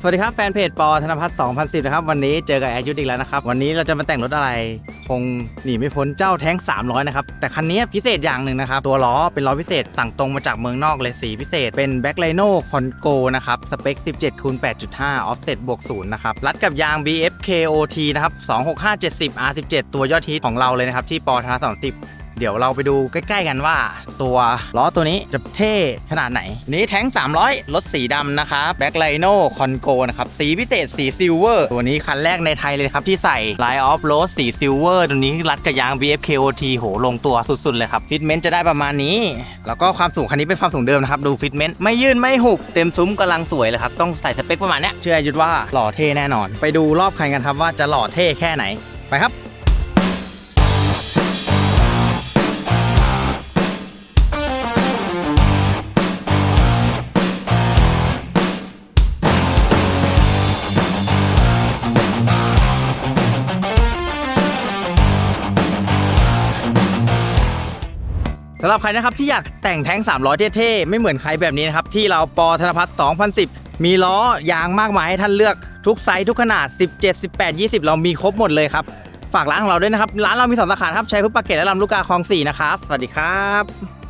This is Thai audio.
สวัสดีครับแฟนเพจปอธนพัฒน์2010 นะครับ วันนี้เจอกับแอร์ยุทธอีกแล้วนะครับ วันนี้เราจะมาแต่งรถอะไร คงหนีไม่พ้นเจ้าแท้ง 300 นะครับ แต่คันนี้พิเศษอย่างหนึ่งนะครับ ตัวล้อเป็นล้อพิเศษสั่งตรงมาจากเมืองนอกเลยสีพิเศษ เป็น Back Lino Congo นะครับ สเปค 17คูณ8.5 Offset บวก0นะครับ รัดกับยาง BF KOT นะครับ 26570 R17 ตัวยอดฮิตของเราเลยนะครับที่ปอธนพัฒน์2010 เดี๋ยวเราไปดูใกล้ ๆ กันว่า ตัวล้อตัวนี้จะเท่ขนาดไหน นี้แท้ง 300 รถสีดำนะครับ Black Lino Congo นะครับ สีพิเศษสีซิลเวอร์ ตัวนี้คันแรกในไทยเลยครับ ที่ใส่ Line of Road สีซิลเวอร์ตัวนี้รัดกับยาง BFKOT โหลงตัวสุด ๆ เลยครับฟิตเมนต์จะได้ประมาณนี้ แล้วก็ความสูงคันนี้เป็นความสูงเดิมนะครับ ดูฟิตเมนต์ไม่ยื่นไม่หุบ เต็มซุ้มกำลังสวยเลยครับ ต้องใส่สเปคประมาณนี้เชื่ออายุทธว่าหล่อเท่แน่นอน ไปดูรอบคันกันครับว่าจะหล่อเท่แค่ไหนไปครับ สำหรับใครนะครับที่อยากแต่งแท้ง 300 เท่ๆ ไม่เหมือนใครแบบนี้นะครับ ที่เราปอธนพัฒน์2010 มีล้อยางมากมายให้ท่านเลือกทุกไซส์ทุกขนาด 17 18 20 เรามีครบหมดเลยครับ ฝากร้านของเราด้วยนะครับ ร้านเรามีสองสาขาครับชัยพฤกษ์ปากเกร็ดและลำลูกกาคลอง 4 นะครับ สวัสดีครับ